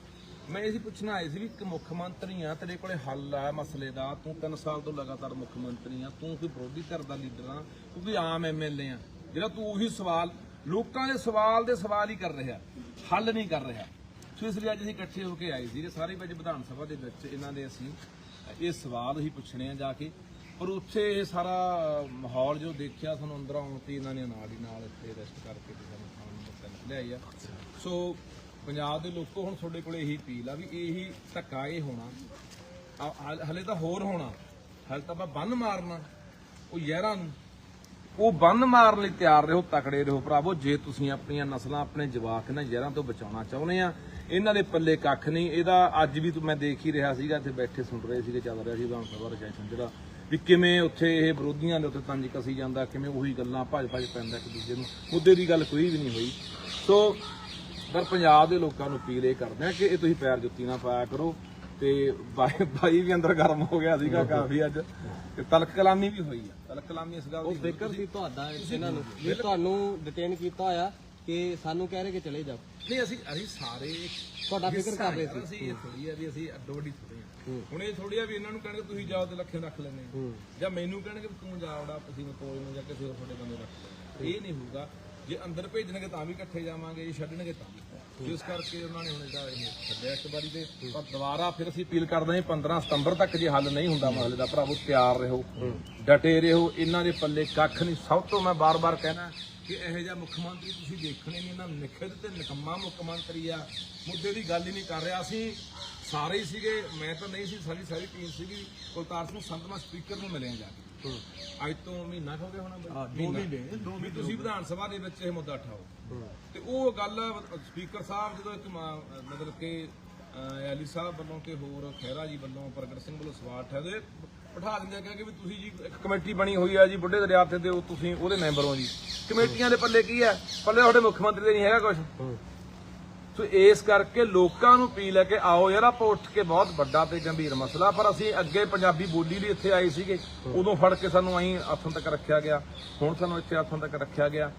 ਮੈਂ ਇਹ ਸੀ ਪੁੱਛਣਾ ਆਏ ਸੀ ਵੀ ਇੱਕ ਮੁੱਖ ਮੰਤਰੀ ਆ, ਤੇਰੇ ਕੋਲੇ ਹੱਲ ਆ ਮਸਲੇ ਦਾ, ਤੂੰ 3 ਸਾਲ ਤੋਂ ਲਗਾਤਾਰ ਮੁੱਖ ਮੰਤਰੀ ਆ, ਤੂੰ ਕੋਈ ਵਿਰੋਧੀ ਧਿਰ ਦਾ ਲੀਡਰ ਆ, ਤੂੰ ਕੋਈ ਆਮ ਐਮਐਲਏ ਆ। ਜਿਹੜਾ ਤੂੰ ਉਹੀ ਸਵਾਲ, ਲੋਕਾਂ ਦੇ ਸਵਾਲ ਦੇ ਸਵਾਲ ਹੀ ਕਰ ਰਿਹਾ, ਹੱਲ ਨਹੀਂ ਕਰ ਰਿਹਾ। ਸੋ ਇਸ ਲਈ ਅੱਜ ਅਸੀਂ ਇਕੱਠੇ ਹੋ ਕੇ ਆਏ ਸੀ ਸਾਰੇ ਵਿੱਚ ਵਿਧਾਨ ਸਭਾ ਦੇ ਵਿੱਚ ਇਹਨਾਂ ਦੇ ਅਸੀਂ ਇਹ ਸਵਾਲ ਅਸੀਂ ਪੁੱਛਣੇ ਆ ਜਾ ਕੇ। ਪਰ ਉੱਥੇ ਇਹ ਸਾਰਾ ਮਾਹੌਲ ਜੋ ਦੇਖਿਆ, ਸਾਨੂੰ ਅੰਦਰ ਆਉਣ ਤੇ ਇਹਨਾਂ ਨੇ ਨਾਲ ਹੀ ਨਾਲ ਇੱਥੇ ਰੈਸਟ ਕਰਕੇ ਤੇ ਸਾਨੂੰ ਖਾਣ ਨੂੰ ਬੱਚਾ ਲਿਆਈ ਆ। ਸੋ ਪੰਜਾਬ ਦੇ ਲੋਕੋ ਹੁਣ ਤੁਹਾਡੇ ਕੋਲੇ ਇਹੀ ਅਪੀਲ ਆ ਵੀ ਇਹੀ ਧੱਕਾ ਇਹ ਹੋਣਾ। ਆ- ਹਲੇ ਤਾਂ ਹੋਰ ਹੋਣਾ। ਹਲੇ ਤਾਂ ਆਪਾਂ ਬੰਨ ਮਾਰਨਾ। ਉਹ ਯਾਰਾਂ ਨੂੰ। ਉਹ ਬੰਨ ਮਾਰਨ ਲਈ ਤਿਆਰ ਰਹੋ, ਤਕੜੇ ਰਹੋ ਭਰਾਵੋ, ਜੇ ਤੁਸੀਂ ਆਪਣੀਆਂ ਨਸਲਾਂ ਆਪਣੇ ਜਵਾਕ ਇਹਨਾਂ ਜ਼ਹਿਰਾਂ ਤੋਂ ਬਚਾਉਣਾ ਚਾਹੁੰਦੇ ਆ, ਇਹਨਾਂ ਦੇ ਪੱਲੇ ਕੱਖ ਨਹੀਂ। ਇਹਦਾ ਅੱਜ ਵੀ ਮੈਂ ਦੇਖ ਹੀ ਰਿਹਾ ਸੀਗਾ, ਇੱਥੇ ਬੈਠੇ ਸੁਣ ਰਹੇ ਸੀਗੇ, ਚੱਲ ਰਿਹਾ ਸੀ ਵਿਧਾਨ ਸਭਾ ਦਾ ਸੈਸ਼ਨ ਜਿਹੜਾ, ਵੀ ਕਿਵੇਂ ਉੱਥੇ ਇਹ ਵਿਰੋਧੀਆਂ ਦੇ ਉੱਤੇ ਤੰਜ ਕਸੀ ਜਾਂਦਾ, ਕਿਵੇਂ ਉਹੀ ਗੱਲਾਂ ਭੱਜ ਭੱਜ ਪੈਂਦਾ ਇੱਕ ਦੂਜੇ ਨੂੰ। ਮੁੱਦੇ ਦੀ ਗੱਲ ਕੋਈ ਵੀ ਨਹੀਂ ਹੋਈ। ਸੋ, ਪਰ ਪੰਜਾਬ ਦੇ ਲੋਕਾਂ ਨੂੰ ਅਪੀਲ ਇਹ ਕਰਦੇ ਆ ਕਿ ਇਹ ਤੁਸੀਂ ਪੈਰ ਜੁੱਤੀ ਨਾ ਪਾਇਆ ਕਰੋ। ਤੇ ਬਾਈ ਬਾਈ ਵੀ ਅੰਦਰ ਗਰਮ ਹੋ ਗਿਆ ਸੀਗਾ ਕਾਫੀ ਅੱਜ। ਤੇ ਤਲਕ ਕਲਾਮੀ ਵੀ ਹੋਈ ਆ। ਤਲਕ ਕਲਾਮੀ ਇਸ ਗੱਲ ਦੀ
ਉਹ। ਫਿਕਰ ਸੀ। ਤੁਹਾਡਾ ਇਹਨਾਂ ਨੂੰ ਵੀ ਤੁਹਾਨੂੰ ਡਿਟੇਨ ਕੀਤਾ ਹੋਇਆ ਕਿ ਸਾਨੂੰ ਕਹਿ ਰਹੇ ਕਿ ਚਲੇ ਜਾਓ।
ਨਹੀਂ ਅਸੀਂ ਅਸੀਂ ਸਾਰੇ
ਤੁਹਾਡਾ ਫਿਕਰ ਕਰ ਰਹੇ ਸੀ।
ਅਸੀਂ ਇਹ ਥੋੜੀ ਆ ਵੀ ਅਸੀਂ ਅੱਡੋ ਅੱਡੀ ਥੋੜੀ ਆ। ਹੁਣ ਇਹ ਥੋੜੀ ਆ ਵੀ ਇਹਨਾਂ ਨੂੰ ਕਹਿਣਗੇ ਤੁਸੀਂ ਜਾਓ ਤੇ ਲੱਖੇ ਰੱਖ ਲੈਣੇ। ਜਾਂ ਮੈਨੂੰ ਕਹਿਣਗੇ ਵੀ ਤੂੰ ਜਾ ਵੜਾ ਅਸੀਂ ਮਤੋਲ ਨੂੰ ਜਾਂ ਕਿਸੇ ਹੋਰ ਤੁਹਾਡੇ ਬੰਦੇ ਰੱਖ। ਇਹ ਨਹੀਂ ਹੋਊਗਾ। ਜੇ ਅੰਦਰ ਭੇਜਣਗੇ ਤਾਂ ਵੀ ਇਕੱਠੇ ਜਾਵਾਂਗੇ ਜੇ ਛੱਡਣਗੇ ਤਾਂ ਵੀ। ਜਿਸ ਕਰਕੇ ਉਹਨਾਂ ਨੇ ਹੁਣ ਇਹਦਾ ਇਹ ਛੱਡਿਆ ਇੱਕ ਵਾਰੀ ਤੇ। ਪਰ ਦੁਬਾਰਾ ਫਿਰ ਅਸੀਂ ਅਪੀਲ ਕਰਦੇ ਹਾਂ 15 ਸਤੰਬਰ ਤੱਕ ਜੇ ਹੱਲ ਨਹੀਂ ਹੁੰਦਾ ਮਸਲੇ ਦਾ ਭਰਾਵੋ ਤਿਆਰ ਰਹੋ ਡਟੇ ਰਹੋ ਇਹਨਾਂ ਦੇ ਪੱਲੇ ਕੱਖ ਨਹੀਂ। ਸਭ ਤੋਂ ਮੈਂ ਬਾਰ-ਬਾਰ ਕਹਿਣਾ ਕਿ ਇਹੋ ਜਿਹਾ ਮੁੱਖ ਮੰਤਰੀ ਤੁਸੀਂ ਦੇਖਣੇ ਨਹੀਂ ਇਹਨਾਂ ਨਿਖਿਤ ਤੇ ਨਿਕੰਮਾ ਮੁੱਖ ਮੰਤਰੀ ਆ। ਮੁੱਦੇ ਦੀ ਗੱਲ ਹੀ ਨਹੀਂ ਕਰ ਰਿਹਾ ਸੀ ਸਾਰੇ ਹੀ ਸੀਗੇ ਮੈਂ ਤਾਂ ਨਹੀਂ ਸੀ ਸਾਰੀ ਸਾਰੀ ਟੀਮ ਸੀਗੀ। ਕੁਲਤਾਰ ਸਿੰਘ ਸੰਧਮਾ ਸਪੀਕਰ ਨੂੰ ਮਿਲਿਆ ਜਾ ਕੇ। ਅੱਜ ਤੋਂ ਮਹੀਨਾ ਹੋ ਗਿਆ ਹੋਣਾ ਬਈ? ਮਹੀਨਾ। ਵੀ ਤੁਸੀਂ ਵਿਧਾਨ ਸਭਾ ਦੇ ਵਿੱਚ ਇਹ ਮੁੱਦਾ ਉਠਾਓ। ਤੇ ਉਹ ਗੱਲ ਸਪੀਕਰ ਸਾਹਿਬ ਜਦੋਂ ਇੱਕ ਮਤਲਬ ਕਿ ਐਲੀ ਸਾਹਿਬ ਵੱਲੋਂ ਤੇ ਹੋਰ ਖਹਿਰਾ ਜੀ ਵੱਲੋਂ ਪ੍ਰਗਟ ਸਿੰਘ ਵੱਲੋਂ ਸਵਾਲ ਠਹਿਰੇ ਉਠਾ ਦਿੰਦੇ ਆ ਕਿ ਵੀ ਤੁਸੀਂ ਜੀ ਇੱਕ ਕਮੇਟੀ ਬਣੀ ਹੋਈ ਆ ਜੀ ਬੁੱਢੇ ਦਰਿਆ ਤੇ ਉਹ ਤੁਸੀਂ ਉਹਦੇ ਮੈਂਬਰ ਹੋ ਜੀ। ਕਮੇਟੀਆਂ ਦੇ ਪੱਲੇ ਕੀ ਹੈ ਪੱਲੇ ਤੁਹਾਡੇ ਮੁੱਖ ਮੰਤਰੀ ਦੇ ਨਹੀਂ ਹੈਗਾ ਕੁਝ ਸੋ ਇਸ ਕਰਕੇ ਲੋਕਾਂ ਨੂੰ ਅਪੀਲ ਹੈ ਕਿ ਆਓ ਯਾਰ, ਆਪਾਂ ਉੱਠ ਕੇ ਬਹੁਤ ਵੱਡਾ ਤੇ ਗੰਭੀਰ ਮਸਲਾ, ਪਰ ਅਸੀਂ ਅੱਗੇ ਪੰਜਾਬੀ ਬੋਲੀ ਲਈ ਇੱਥੇ ਆਏ ਸੀਗੇ, ਉਦੋਂ ਫੜ ਕੇ ਸਾਨੂੰ ਅਹੀਂ ਹੱਥੋਂ ਤੱਕ ਰੱਖਿਆ ਗਿਆ, ਹੁਣ ਸਾਨੂੰ ਇੱਥੇ ਹੱਥੋਂ ਤੱਕ ਰੱਖਿਆ ਗਿਆ।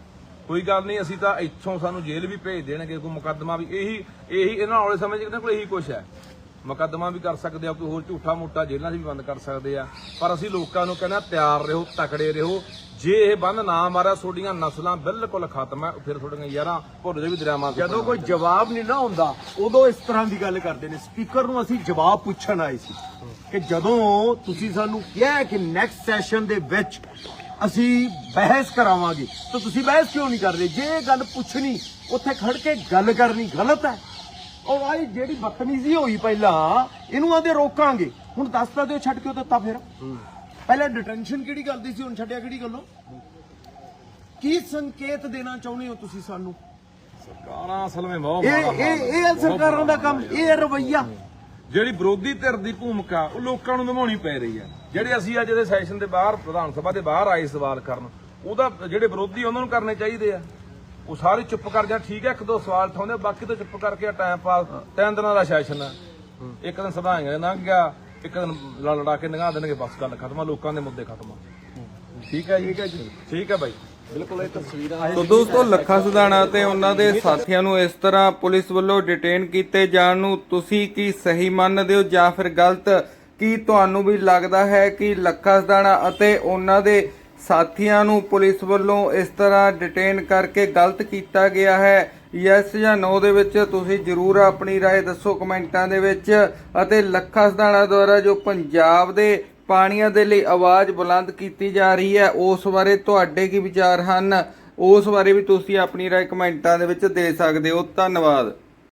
ਕੋਈ ਗੱਲ ਨਹੀਂ, ਅਸੀਂ ਤਾਂ ਇੱਥੋਂ ਸਾਨੂੰ ਜੇਲ੍ਹ ਵੀ ਭੇਜ ਦੇਣਗੇ, ਕੋਈ ਮੁਕੱਦਮਾ ਵੀ, ਇਹੀ ਇਹੀ ਇਹਨਾਂ ਵਾਲੇ ਸਮੇਂ 'ਚ ਇਹਨਾਂ ਕੋਲ ਇਹੀ ਕੁਝ ਹੈ। ਮੁਕੱਦਮਾ ਵੀ ਕਰ ਸਕਦੇ ਆ, ਕੋਈ ਹੋਰ ਝੂਠਾ ਮੋਟਾ ਜੇਲ੍ਹਾਂ 'ਚ ਵੀ ਬੰਦ ਕਰ ਸਕਦੇ ਆ, ਪਰ ਅਸੀਂ ਲੋਕਾਂ ਨੂੰ ਕਹਿੰਦੇ ਤਿਆਰ ਰਹੋ, ਤਕੜੇ ਰਹੋ ਜੇ ਇਹ ਬੰਦ ਨਾ ਮਾਰਿਆ ਤੁਹਾਡੀਆਂ ਨਸਲਾਂ ਬਿਲਕੁਲ ਖਤਮ ਹੈ। ਫਿਰ ਤੁਹਾਡੀਆਂ ਯਾਰਾਂ ਭੁੱਲ ਦੇ ਵੀ ਦਰਿਆਵਾਂ
ਜਦੋਂ ਕੋਈ ਜਵਾਬ ਨਹੀਂ ਨਾ ਹੁੰਦਾ ਉਦੋਂ ਇਸ ਤਰ੍ਹਾਂ ਦੀ ਗੱਲ ਕਰਦੇ ਨੇ। ਸਪੀਕਰ ਨੂੰ ਅਸੀਂ ਜਵਾਬ ਪੁੱਛਣ ਆਏ ਸੀ ਕਿ ਜਦੋਂ ਤੁਸੀਂ ਸਾਨੂੰ ਕਿਹਾ ਕਿ ਨੈਕਸਟ ਸੈਸ਼ਨ ਦੇ ਵਿੱਚ ਅਸੀਂ ਬਹਿਸ ਕਰਾਵਾਂਗੇ ਤਾਂ ਤੁਸੀਂ ਬਹਿਸ ਕਿਉਂ ਨਹੀਂ ਕਰਦੇ? ਜੇ ਇਹ ਗੱਲ ਪੁੱਛਣੀ ਉੱਥੇ ਖੜ ਕੇ ਗੱਲ ਕਰਨੀ ਗਲਤ ਹੈ। ਉਹ ਆਈ ਜਿਹੜੀ ਬਦਤਮੀਜ਼ੀ ਹੋਈ ਪਹਿਲਾਂ ਇਹਨੂੰ ਆਂਦੇ ਰੋਕਾਂਗੇ। ਹੁਣ ਦੱਸਦਾ ਦਿਓ ਛੱਡ ਕਿਉਂ ਦਿੱਤਾ ਫਿਰ। ਪਹਿਲਾਂ ਡਿਟੈਂਸ਼ਨ ਕਿਹੜੀ ਗੱਲ ਦੀ ਸੀ? ਹੁਣ ਛੱਡਿਆ ਕਿਹੜੀ ਗੱਲੋਂ? ਕੀ ਸੰਕੇਤ ਦੇਣਾ ਚਾਹੁੰਦੇ ਹੋ ਤੁਸੀਂ ਸਾਨੂੰ?
ਸਰਕਾਰਾਂ ਅਸਲ ਵਿੱਚ ਬਹੁਤ
ਇਹ ਇਹ ਇਹ ਸਰਕਾਰਾਂ ਦਾ ਕੰਮ ਇਹ ਰਵਈਆ।
ਜਿਹੜੀ ਵਿਰੋਧੀ ਧਿਰ ਦੀ ਭੂਮਿਕਾ ਉਹ ਲੋਕਾਂ ਨੂੰ ਨਿਭਾਉਣੀ ਪੈ ਰਹੀ ਹੈ। ਜਿਹੜੇ ਅਸੀਂ ਅੱਜ ਦੇ ਸੈਸ਼ਨ ਦੇ ਬਾਹਰ ਵਿਧਾਨ ਸਭਾ ਦੇ ਬਾਹਰ ਆਏ ਸਵਾਲ ਕਰਨ ਉਹਦਾ ਜਿਹੜੇ ਵਿਰੋਧੀ ਉਹਨਾਂ ਨੂੰ ਕਰਨੇ ਚਾਹੀਦੇ ਆ। ਉਹ ਸਾਰੇ ਚੁੱਪ ਕਰ ਜਾਣ। ਠੀਕ ਹੈ ਇੱਕ ਦੋ ਸਵਾਲ ਠਾਉਂਦੇ ਬਾਕੀ ਤਾਂ ਚੁੱਪ ਕਰਕੇ ਟਾਈਮ ਪਾਸ ਤਿੰਨ ਦਿਨਾਂ ਦਾ ਸੈਸ਼ਨ ਇੱਕ ਦਿਨ ਸਭਾਈਆਂ ਲੰਘ ਗਿਆ। ਇੱਕ ਲੜ ਲੜਾ ਕੇ ਲੰਘਾ ਦੇਣਗੇ, ਬਸ ਗੱਲ ਖਤਮ ਆ, ਲੋਕਾਂ ਦੇ ਮੁੱਦੇ ਖਤਮ ਆ। ਠੀਕ ਹੈ ਜੀ, ਠੀਕ ਹੈ ਬਾਈ।
ਬਿਲਕੁਲ ਇਹ ਤਸਵੀਰਾਂ
ਤੋ ਦੋਸਤੋ, ਲੱਖਾ ਸੁਧਾਣਾ ਤੇ ਉਹਨਾਂ ਦੇ ਸਾਥੀਆਂ ਨੂੰ ਇਸ ਤਰ੍ਹਾਂ ਪੁਲਿਸ ਵੱਲੋਂ ਡਿਟੇਨ ਕੀਤੇ ਜਾਣ ਨੂੰ ਤੁਸੀਂ ਕੀ ਸਹੀ ਮੰਨਦੇ ਹੋ ਜਾਂ ਫਿਰ ਗਲਤ? ਕੀ ਤੁਹਾਨੂੰ ਵੀ ਲੱਗਦਾ ਹੈ ਕਿ ਲੱਖਾ ਸੁਧਾਣਾ ਅਤੇ ਉਹਨਾਂ ਦੇ ਸਾਥੀਆਂ ਨੂੰ ਪੁਲਿਸ ਵੱਲੋਂ ਇਸ ਤਰ੍ਹਾਂ ਡਿਟੇਨ ਕਰਕੇ ਗਲਤ ਕੀਤਾ ਗਿਆ ਹੈ? ਯੈਸ ਜਾਂ ਨੋ ਦੇ ਵਿੱਚ ਤੁਸੀਂ ਜਰੂਰ ਆਪਣੀ رائے ਦੱਸੋ ਕਮੈਂਟਾਂ ਦੇ ਵਿੱਚ ਅਤੇ ਲੱਖਾ ਸੁਧਾਣਾ ਦੁਆਰਾ ਜੋ ਪੰਜਾਬ ਦੇ ਪਾਣੀਆਂ ਦੇ ਲਈ ਆਵਾਜ਼ ਬੁਲੰਦ ਕੀਤੀ ਜਾ ਰਹੀ ਹੈ ਉਸ ਬਾਰੇ ਤੁਹਾਡੇ ਕੀ ਵਿਚਾਰ ਹਨ ਉਸ ਬਾਰੇ ਵੀ ਤੁਸੀਂ ਆਪਣੀ ਰਾਏ ਕਮੈਂਟਾਂ ਦੇ ਵਿੱਚ ਦੇ ਸਕਦੇ ਹੋ ਧੰਨਵਾਦ